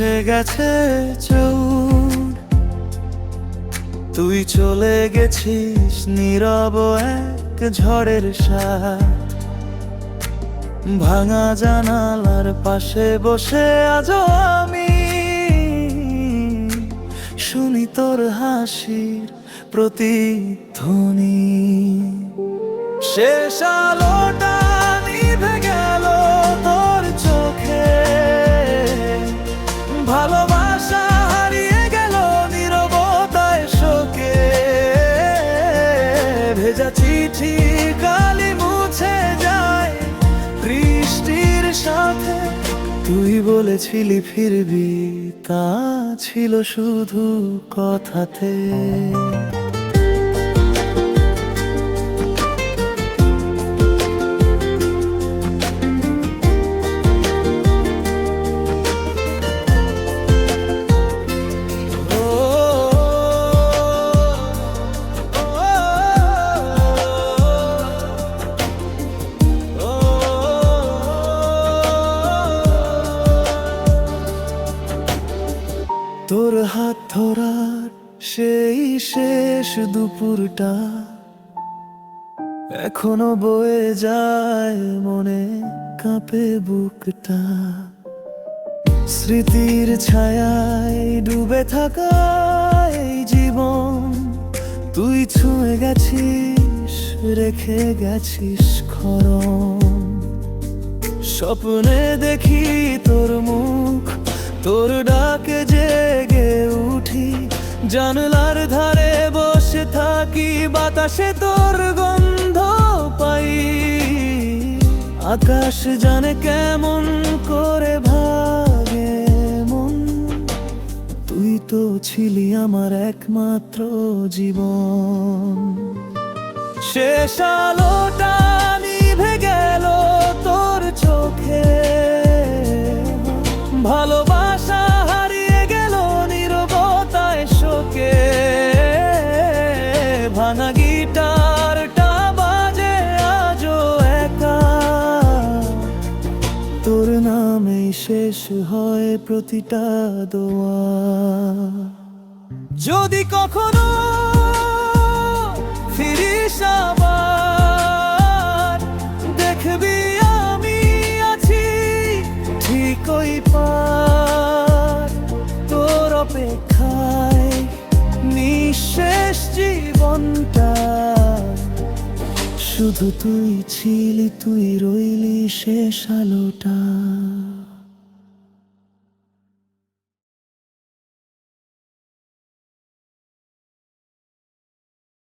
এসে গেছে চৌর। তুই চলে গেছিস নীরব এক ঝড়ের সাথ ভাঙা জানালার পাশে বসে আজ আমি। শুনি তোর হাসির প্রতিধ্বনি। শেষ আলোটা তুই বলেছিলি ফিরবি তা ছিল শুধু কথাতে। তোর হাত ধরার সেই শেষ দুপুরটা এখনও বয়ে যায় মনে কাঁপে বুকটা। স্মৃতির ছায়ায় ডুবে থাকা এই জীবন, তুই ছুঁয়ে গেছিস, রেখে গেছিস খরম স্বপ্নে দেখি তোর মুখ, তোর ডাকে জানলার ধারে বসে থাকি, বাতাসে তোর গন্ধ পাই। আকাশ জানে কেমন করে ভাগে মন। তুই তো ছিলি আমার একমাত্র জীবন। শেষ আলোটা ভাঙা গিটারটা বাজে আজও একা। তোর নামেই শেষ হয় প্রতিটা দোয়া। যদি কখনো ফিরিস আবার, দেখবি আমি আছি ঠিকই পার। তোর অপেক্ষায় শুধু তুই ছিলি তুই রইলি শেষ আলোটা।